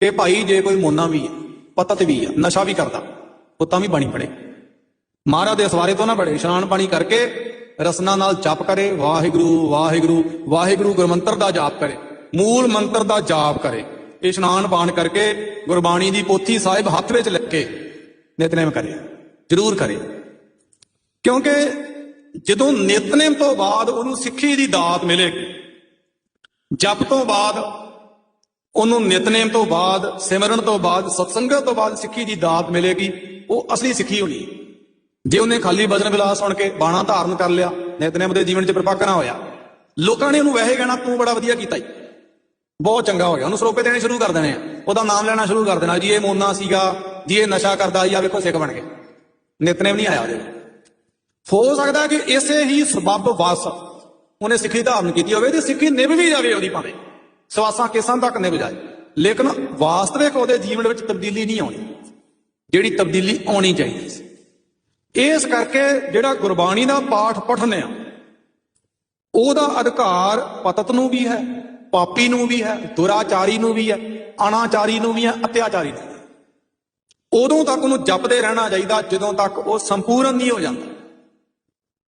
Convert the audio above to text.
ਕਿ ਭਾਈ ਜੇ ਕੋਈ ਮੋਨਾ ਵੀ ਹੈ, ਪਤਤ ਵੀ ਹੈ, ਨਸ਼ਾ ਵੀ ਕਰਦਾ, ਉਹ ਤਾਂ ਵੀ ਬਾਣੀ ਪੜੇ ਮਹਾਰਾਜ ਦੇ ਸਵਾਰੇ ਤੋਂ ਨਾ ਬੜੇ ਇਸ਼ਨਾਨ ਪਾਣੀ ਕਰਕੇ ਰਸਨਾ ਨਾਲ ਜਪ ਕਰੇ, ਵਾਹਿਗੁਰੂ ਵਾਹਿਗੁਰੂ ਵਾਹਿਗੁਰੂ ਗੁਰਮੰਤਰ ਦਾ ਜਾਪ ਕਰੇ, ਮੂਲ ਮੰਤਰ ਦਾ ਜਾਪ ਕਰੇ। ਇਸ਼ਨਾਨ ਪਾਣ ਕਰਕੇ ਗੁਰਬਾਣੀ ਦੀ ਪੋਥੀ ਸਾਹਿਬ ਹੱਥ ਵਿੱਚ ਲੈ ਕੇ ਨਿਤਨੇਮ ਕਰੇ, ਜ਼ਰੂਰ ਕਰੇ। ਕਿਉਂਕਿ ਜਦੋਂ ਨਿਤਨੇਮ ਤੋਂ ਬਾਅਦ ਉਹਨੂੰ ਸਿੱਖੀ ਦੀ ਦਾਤ ਮਿਲੇਗੀ, ਜਪ ਤੋਂ ਬਾਅਦ ਉਹਨੂੰ ਨਿਤਨੇਮ ਤੋਂ ਬਾਅਦ, ਸਿਮਰਨ ਤੋਂ ਬਾਅਦ, ਸਤਸੰਗਤ ਤੋਂ ਬਾਅਦ ਸਿੱਖੀ ਦੀ ਦਾਤ ਮਿਲੇਗੀ, ਉਹ ਅਸਲੀ ਸਿੱਖੀ ਹੋਣੀ ਜੇ ਉਹਨੇ ਖਾਲੀ ਬਜਨ ਵਿਲਾਸ ਸੁਣ ਕੇ ਬਾਣਾ ਧਾਰਨ ਕਰ ਲਿਆ, ਨਿਤਨੇਮ ਦੇ ਜੀਵਨ 'ਚ ਪ੍ਰਪੱਕ ਨਾ ਹੋਇਆ, ਲੋਕਾਂ ਨੇ ਉਹਨੂੰ ਵੈਸੇ ਕਹਿਣਾ, ਤੂੰ ਬੜਾ ਵਧੀਆ ਕੀਤਾ ਈ ਬਹੁਤ ਚੰਗਾ ਹੋ ਗਿਆ। ਉਹਨੂੰ ਸਰੋਪੇ ਦੇਣੇ ਸ਼ੁਰੂ ਕਰ ਦੇਣੇ ਆ। ਉਹਦਾ ਨਾਮ ਲੈਣਾ ਸ਼ੁਰੂ ਕਰ ਦੇਣਾ, ਜੀ, ਇਹ ਮੋਨਾ ਸੀਗਾ, ਜੀ, ਇਹ ਨਸ਼ਾ ਕਰਦਾ ਜੀ ਆ ਵੇਖੋ ਸਿੱਖ ਬਣ ਗਏ ਨਿਤਨੇਮ ਨਹੀਂ ਆਇਆ ਉਹਦੇ ਹੋ ਸਕਦਾ ਕਿ ਇਸੇ ਹੀ ਸਬੱਬ ਵਾਸ ਉਹਨੇ ਸਿੱਖੀ ਧਾਰਨ ਕੀਤੀ ਹੋਵੇ ਤੇ ਸਿੱਖੀ ਨਿਭ ਵੀ ਜਾਵੇ ਉਹਦੀ ਭਾਵੇਂ। ਸਵਾਸਾਂ ਕੇਸਾਂ ਤੱਕ ਨੇ ਜਾਏ। ਲੇਕਿਨ ਵਾਸਤਵਿਕ ਉਹਦੇ ਜੀਵਨ ਵਿੱਚ ਤਬਦੀਲੀ ਨਹੀਂ ਆਉਣੀ। ਜਿਹੜੀ ਤਬਦੀਲੀ ਆਉਣੀ ਚਾਹੀਦੀ ਸੀ। ਇਸ ਕਰਕੇ ਜਿਹੜਾ ਗੁਰਬਾਣੀ ਦਾ ਪਾਠ ਪਠਨ ਆ, ਉਹਦਾ ਅਧਿਕਾਰ ਪਤਤ ਨੂੰ ਵੀ ਹੈ, ਪਾਪੀ ਨੂੰ ਵੀ ਹੈ, ਦੁਰਾਚਾਰੀ ਨੂੰ ਵੀ ਹੈ ਅਨਾਚਾਰੀ ਨੂੰ ਵੀ ਹੈ, ਅਤਿਆਚਾਰੀ ਨੂੰ ਵੀ ਹੈ। ਉਦੋਂ ਤੱਕ ਉਹਨੂੰ ਜਪਦੇ ਰਹਿਣਾ ਚਾਹੀਦਾ, ਜਦੋਂ ਤੱਕ ਉਹ ਸੰਪੂਰਨ ਨਹੀਂ ਹੋ ਜਾਂਦਾ।